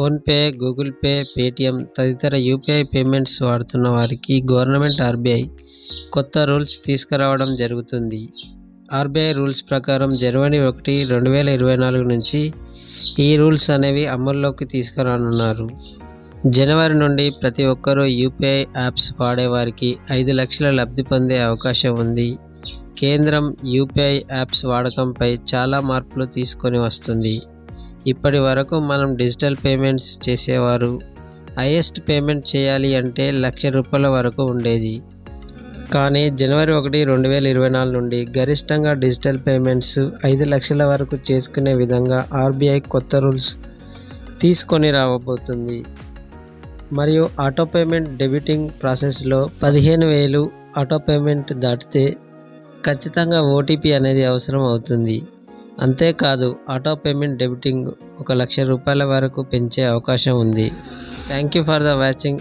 PhonePe Google Pay Paytm తదితర UPI payments వాడుతున్న వారికి గవర్నమెంట్ ఆర్బీఐ కొత్త రూల్స్ తీసుకురావడం జరుగుతుంది. ఆర్బీఐ రూల్స్ ప్రకారం జనవరి ఒకటి రెండు వేల ఇరవై నాలుగు నుంచి ఈ రూల్స్ అనేవి అమల్లోకి తీసుకురానున్నారు. జనవరి నుండి ప్రతి ఒక్కరూ యూపీఐ యాప్స్ వాడేవారికి ఐదు లక్షల లబ్ధి పొందే అవకాశం ఉంది. కేంద్రం యూపీఐ యాప్స్ వాడకంపై చాలా మార్పులు తీసుకొని వస్తుంది. ఇప్పటి వరకు మనం డిజిటల్ పేమెంట్స్ చేసేవారు. హైయెస్ట్ పేమెంట్ చేయాలి అంటే లక్ష రూపాయల వరకు ఉండేది. కానీ జనవరి ఒకటి రెండు వేల ఇరవై నాలుగు నుండి గరిష్టంగా డిజిటల్ పేమెంట్స్ ఐదు లక్షల వరకు చేసుకునే విధంగా ఆర్బీఐ కొత్త రూల్స్ తీసుకొని రావబోతుంది మరియు ఆటో పేమెంట్ డెబిటింగ్ ప్రాసెస్లో పదిహేను వేలు ఆటో పేమెంట్ దాటితే ఖచ్చితంగా ఓటీపీ అనేది అవసరం అవుతుంది. అంతేకాదు ఆటో పేమెంట్ డెబిటింగ్ ఒక లక్ష రూపాయల వరకు పెంచే అవకాశం ఉంది. Thank you for the watching.